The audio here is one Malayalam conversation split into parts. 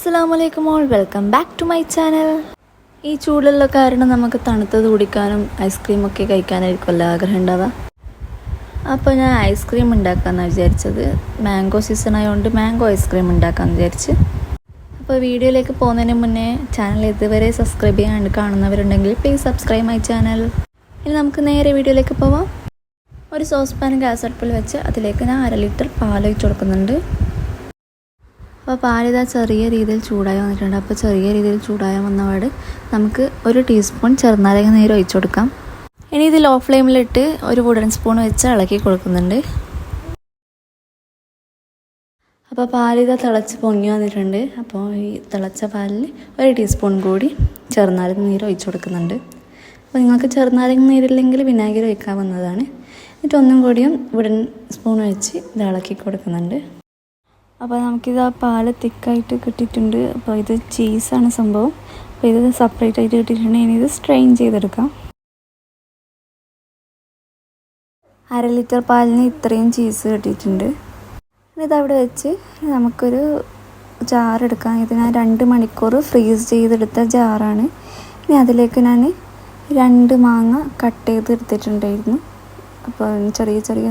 അസ്സാം വലൈക്കും all welcome back to my channel ഈ ചൂടുള്ള കാരണം നമുക്ക് തണുത്തത് കുടിക്കാനും ഐസ്ക്രീം ഒക്കെ കഴിക്കാനായിരിക്കുമല്ലോ ആഗ്രഹം ഉണ്ടാവുക. അപ്പോൾ ഞാൻ ഐസ്ക്രീം ഉണ്ടാക്കാമെന്നാണ് വിചാരിച്ചത്. മാംഗോ സീസൺ ആയതുകൊണ്ട് മാംഗോ ഐസ്ക്രീം ഉണ്ടാക്കാമെന്ന് വിചാരിച്ച്. അപ്പോൾ വീഡിയോയിലേക്ക് പോകുന്നതിന് മുന്നേ ചാനൽ ഇതുവരെ സബ്സ്ക്രൈബ് ചെയ്യാണ്ട് കാണുന്നവരുണ്ടെങ്കിൽ പ്ലീസ് സബ്സ്ക്രൈബ് മൈ ചാനൽ ഇനി നമുക്ക് നേരെ വീഡിയോയിലേക്ക് പോവാം. ഒരു സോസ് പാൻ ഗ്യാസ് അടുപ്പിൽ വെച്ച് അതിലേക്ക് ഞാൻ അര ലിറ്റർ പാൽ ഒഴിച്ച് കൊടുക്കുന്നുണ്ട്. അപ്പോൾ പാലിതാ ചെറിയ രീതിയിൽ ചൂടായി വന്നിട്ടുണ്ട്. അപ്പോൾ ചെറിയ രീതിയിൽ ചൂടായി വന്നപാട് നമുക്ക് ഒരു ടീസ്പൂൺ ചെറുനാരങ്ങ നീര് ഒഴിച്ചു കൊടുക്കാം. ഇനി ഇത് ലോ ഫ്ലെയിമിലിട്ട് ഒരു വുഡൻ സ്പൂൺ വെച്ച് ഇളക്കി കൊടുക്കുന്നുണ്ട്. അപ്പോൾ പാലിത തിളച്ച് പൊങ്ങി വന്നിട്ടുണ്ട്. അപ്പോൾ ഈ തിളച്ച പാലിൽ ഒരു ടീസ്പൂൺ കൂടി ചെറുനാരങ്ങ നീര് ഒഴിച്ചു കൊടുക്കുന്നുണ്ട്. അപ്പോൾ നിങ്ങൾക്ക് ചെറുനാരങ്ങ നീരില്ലെങ്കിൽ വിനാഗിരി ഒഴിക്കാവുന്നതാണ് എന്നിട്ട് ഒന്നും കൂടിയും വുഡൻ സ്പൂൺ വെച്ച് ഇത് ഇളക്കി കൊടുക്കുന്നുണ്ട്. അപ്പോൾ നമുക്കിത് ആ പാൽ തിക്കായിട്ട് കിട്ടിയിട്ടുണ്ട്. അപ്പോൾ ഇത് ചീസാണ് സംഭവം. അപ്പോൾ ഇത് സെപ്പറേറ്റ് ആയിട്ട് കിട്ടിയിട്ടുണ്ട്. ഇനി ഇത് സ്ട്രെയിൻ ചെയ്തെടുക്കാം. അര ലിറ്റർ പാലിന് ഇത്രയും ചീസ് കിട്ടിയിട്ടുണ്ട്. ഇത് അവിടെ വെച്ച് നമുക്കൊരു ജാറെടുക്കാം ഇത് ഞാൻ രണ്ട് മണിക്കൂർ ഫ്രീസ് ചെയ്തെടുത്ത ജാറാണ് ഇനി അതിലേക്ക് ഞാൻ രണ്ട് മാങ്ങ കട്ട് ചെയ്ത് എടുത്തിട്ടുണ്ടായിരുന്നു. ചെറിയ ചെറിയ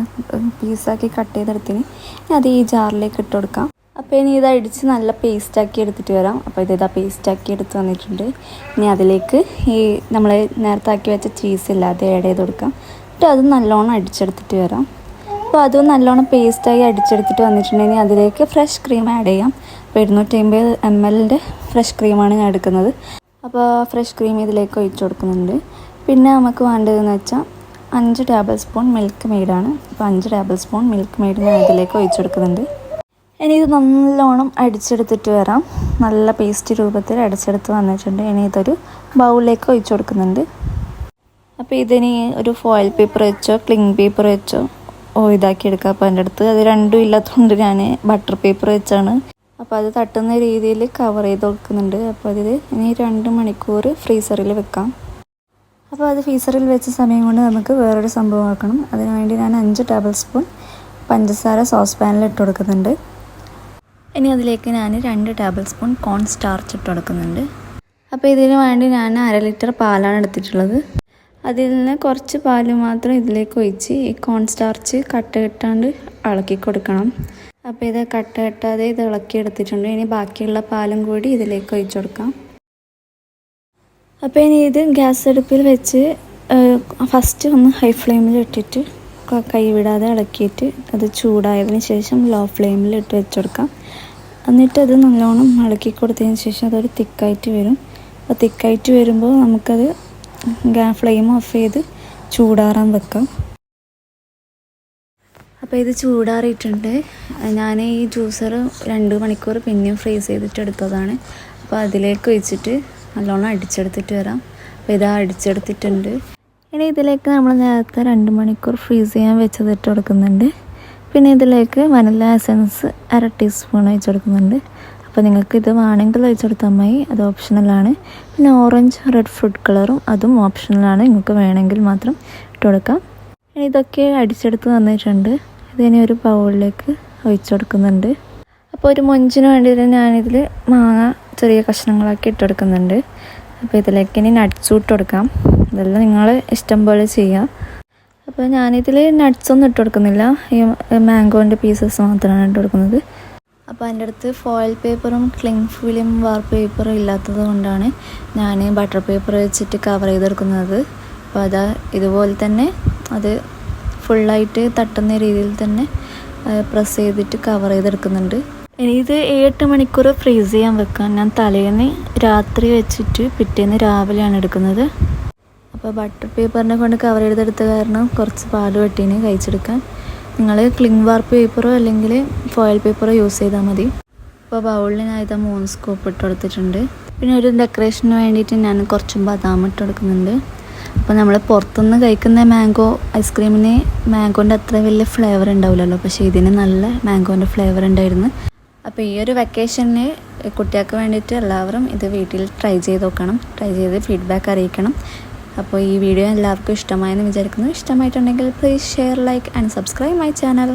പീസാക്കി കട്ട് ചെയ്തെടുത്തിന്. ഇനി അത് ഈ ജാറിലേക്ക് ഇട്ട് കൊടുക്കാം. അപ്പോൾ ഇനി ഇത് അടിച്ച് നല്ല പേസ്റ്റാക്കി എടുത്തിട്ട് വരാം. അപ്പോൾ ഇത് ഇതാ പേസ്റ്റാക്കി എടുത്ത് വന്നിട്ടുണ്ട്. ഇനി അതിലേക്ക് ഈ നമ്മൾ നേരത്തെ ആക്കി വെച്ച ചീസ് ഇല്ലാതെ ആഡ് ചെയ്ത് കൊടുക്കാം. എന്നിട്ട് അത് നല്ലോണം അടിച്ചെടുത്തിട്ട് വരാം. അപ്പോൾ അതും നല്ലോണം പേസ്റ്റായി അടിച്ചെടുത്തിട്ട് വന്നിട്ടുണ്ടെങ്കിൽ അതിലേക്ക് ഫ്രഷ് ക്രീം ആഡ് ചെയ്യാം. അപ്പോൾ ഇരുന്നൂറ്റി അമ്പത് എം എല്ലിന്റെ ഫ്രഷ് ക്രീമാണ് ഞാൻ എടുക്കുന്നത്. അപ്പോൾ ഫ്രഷ് ക്രീം ഇതിലേക്ക് ഒഴിച്ചു കൊടുക്കുന്നുണ്ട്. പിന്നെ നമുക്ക് വേണ്ടതെന്ന് വെച്ചാൽ അഞ്ച് ടേബിൾ സ്പൂൺ മിൽക്ക് മെയ്ഡാണ്. അപ്പോൾ അഞ്ച് ടേബിൾ സ്പൂൺ മിൽക്ക് മെയ്ഡ് ഞാൻ ഇതിലേക്ക് ഒഴിച്ചു കൊടുക്കുന്നുണ്ട് ഇനി ഇത് നല്ലോണം അടിച്ചെടുത്തിട്ട് വരാം. നല്ല പേസ്റ്റ് രൂപത്തിൽ അടിച്ചെടുത്ത് വന്നിട്ടുണ്ട്. ഇനി ഇതൊരു ബൗളിലേക്ക് ഒഴിച്ചു കൊടുക്കുന്നുണ്ട് അപ്പോൾ ഇതിന് ഒരു ഫോയിൽ പേപ്പർ വെച്ചോ ക്ലിങ് പേപ്പർ വെച്ചോ ഓ ഇതാക്കി എടുക്കാം. അപ്പോൾ എന്റെ അടുത്ത് അത് രണ്ടും ഇല്ലാത്തതുകൊണ്ട് ഞാൻ ബട്ടർ പേപ്പർ വെച്ചാണ്. അപ്പോൾ അത് തട്ടുന്ന രീതിയിൽ കവർ ചെയ്ത് കൊടുക്കുന്നുണ്ട്. അപ്പോൾ അതിൽ ഇനി രണ്ട് മണിക്കൂർ ഫ്രീസറിൽ വെക്കാം. അപ്പോൾ അത് ഫീസറിൽ വെച്ച സമയം കൊണ്ട് നമുക്ക് വേറൊരു സംഭവം ആക്കണം അതിനുവേണ്ടി ഞാൻ അഞ്ച് ടേബിൾ സ്പൂൺ പഞ്ചസാര സോസ് പാനിൽ ഇട്ട് കൊടുക്കുന്നുണ്ട്. ഇനി അതിലേക്ക് ഞാൻ രണ്ട് ടേബിൾ സ്പൂൺ കോൺ സ്റ്റാർച്ച് ഇട്ട് കൊടുക്കുന്നുണ്ട്. അപ്പോൾ ഇതിന് വേണ്ടി ഞാൻ അര ലിറ്റർ പാലാണ് എടുത്തിട്ടുള്ളത്. അതിൽ നിന്ന് കുറച്ച് പാൽ മാത്രം ഇതിലേക്ക് ഒഴിച്ച് ഈ കോൺ സ്റ്റാർച്ച് കട്ട കെട്ടാണ്ട് ഇളക്കി കൊടുക്കണം. അപ്പോൾ ഇത് കട്ട കെട്ടാതെ ഇത് ഇളക്കി എടുത്തിട്ടുണ്ട്. ഇനി ബാക്കിയുള്ള പാലും കൂടി ഇതിലേക്ക് ഒഴിച്ചു കൊടുക്കാം. അപ്പോൾ ഇനി ഇത് ഗ്യാസ് അടുപ്പിൽ വെച്ച് ഫസ്റ്റ് ഒന്ന് ഹൈ ഫ്ലെയിമിൽ ഇട്ടിട്ട് കൈവിടാതെ ഇളക്കിയിട്ട് അത് ചൂടായതിന് ശേഷം ലോ ഫ്ലെയിമിൽ ഇട്ട് വെച്ച് കൊടുക്കാം എന്നിട്ട് അത് നല്ലോണം ഇളക്കി കൊടുത്തതിന് ശേഷം അതൊരു തിക്കായിട്ട് വരും. അപ്പോൾ തിക്കായിട്ട് വരുമ്പോൾ നമുക്കത് ഫ്ലെയിം ഓഫ് ചെയ്ത് ചൂടാറാൻ വെക്കാം. അപ്പോൾ ഇത് ചൂടാറിയിട്ടുണ്ട്. ഞാൻ ഈ ജ്യൂസർ രണ്ട് മണിക്കൂർ പിന്നെയും ഫ്രീസ് ചെയ്തിട്ട് എടുത്തതാണ് അപ്പോൾ അതിലേക്ക് ഒഴിച്ചിട്ട് നല്ലോണം അടിച്ചെടുത്തിട്ട് വരാം. അപ്പോൾ ഇതാ അടിച്ചെടുത്തിട്ടുണ്ട്. ഇനി ഇതിലേക്ക് നമ്മൾ നേരത്തെ രണ്ട് മണിക്കൂർ ഫ്രീസ് ചെയ്യാൻ വെച്ചതിട്ട് കൊടുക്കുന്നുണ്ട്. പിന്നെ ഇതിലേക്ക് വനില എസൻസ് അര ടീസ്പൂൺ ഒഴിച്ച് കൊടുക്കുന്നുണ്ട്. അപ്പോൾ നിങ്ങൾക്ക് ഇത് വേണമെങ്കിൽ ഒഴിച്ച് കൊടുത്താൽ മതി. അത് ഓപ്ഷണലാണ് പിന്നെ ഓറഞ്ച് റെഡ് ഫ്രൂട്ട് കളറും അതും ഓപ്ഷണലാണ് നിങ്ങൾക്ക് വേണമെങ്കിൽ മാത്രം ഇട്ട് കൊടുക്കാം. ഇനി ഇതൊക്കെ അടിച്ചെടുത്ത് വന്നിട്ടുണ്ട് ഇതിനെ ഒരു ബൗളിലേക്ക് ഒഴിച്ചു കൊടുക്കുന്നുണ്ട്. അപ്പോൾ ഒരു മൊഞ്ചിന് വേണ്ടിയിട്ട് ഞാനിതിൽ മാങ്ങ ചെറിയ കഷ്ണങ്ങളാക്കി ഇട്ടെടുക്കുന്നുണ്ട്. അപ്പോൾ ഇതിലേക്ക് ഇനി നട്ട്സ് ഇട്ട് കൊടുക്കാം ഇതെല്ലാം നിങ്ങൾ ഇഷ്ടം പോലെ ചെയ്യാം. അപ്പോൾ ഞാനിതിൽ നട്ട്സ് ഒന്നും ഇട്ട് കൊടുക്കുന്നില്ല ഈ മാംഗോന്റെ പീസസ് മാത്രമാണ് ഇട്ട് കൊടുക്കുന്നത് അപ്പോൾ എന്റെ അടുത്ത് ഫോയിൽ പേപ്പറും ക്ലിങ് ഫിലിം വാർ പേപ്പറും ഇല്ലാത്തത് കൊണ്ടാണ് ഞാൻ ബട്ടർ പേപ്പർ വെച്ചിട്ട് കവർ ചെയ്തെടുക്കുന്നത്. അപ്പോൾ അതാ ഇതുപോലെ തന്നെ അത് ഫുള്ളായിട്ട് തട്ടുന്ന രീതിയിൽ തന്നെ പ്രസ് ചെയ്തിട്ട് കവർ ചെയ്തെടുക്കുന്നുണ്ട്. ഇനി ഇത് ഏഴെട്ട് മണിക്കൂർ ഫ്രീസ് ചെയ്യാൻ വെക്കാം. ഞാൻ തലേന്ന് രാത്രി വെച്ചിട്ട് പിറ്റേന്ന് രാവിലെയാണ് എടുക്കുന്നത്. അപ്പോൾ ബട്ടർ പേപ്പറിനെ കൊണ്ട് കവർ ചെയ്തെടുത്ത കാരണം കുറച്ച് പാട് വെട്ടീന് കഴിച്ചെടുക്കാൻ. നിങ്ങൾ ക്ലിങ് വാർപ്പ് പേപ്പറോ അല്ലെങ്കിൽ ഫോയിൽ പേപ്പറോ യൂസ് ചെയ്താൽ മതി. അപ്പോൾ ബൗളിൽ ഞാൻ ഇതാ മൂന്ന് സ്കൂപ്പ് ഇട്ട് കൊടുത്തിട്ടുണ്ട്. പിന്നെ ഒരു ഡെക്കറേഷന് വേണ്ടിയിട്ട് ഞാൻ കുറച്ച് ബദാം ഇട്ട് കൊടുക്കുന്നുണ്ട്. അപ്പോൾ നമ്മൾ പുറത്തുനിന്ന് കഴിക്കുന്ന മാംഗോ ഐസ്ക്രീമിന് മാംഗോന്റെ അത്ര വലിയ ഫ്ലേവർ ഉണ്ടാവില്ലല്ലോ. പക്ഷേ ഇതിന് നല്ല മാംഗോന്റെ ഫ്ലേവർ ഉണ്ടായിരുന്നു. അപ്പോൾ ഈ ഒരു വെക്കേഷന് കുട്ടികൾക്ക് വേണ്ടിയിട്ട് എല്ലാവരും ഇത് വീട്ടിൽ ട്രൈ ചെയ്ത് നോക്കണം. ട്രൈ ചെയ്ത് ഫീഡ്ബാക്ക് അറിയിക്കണം. അപ്പോൾ ഈ വീഡിയോ എല്ലാവർക്കും ഇഷ്ടമായെന്ന് വിചാരിക്കുന്നു. ഇഷ്ടമായിട്ടുണ്ടെങ്കിൽ please share like and subscribe my channel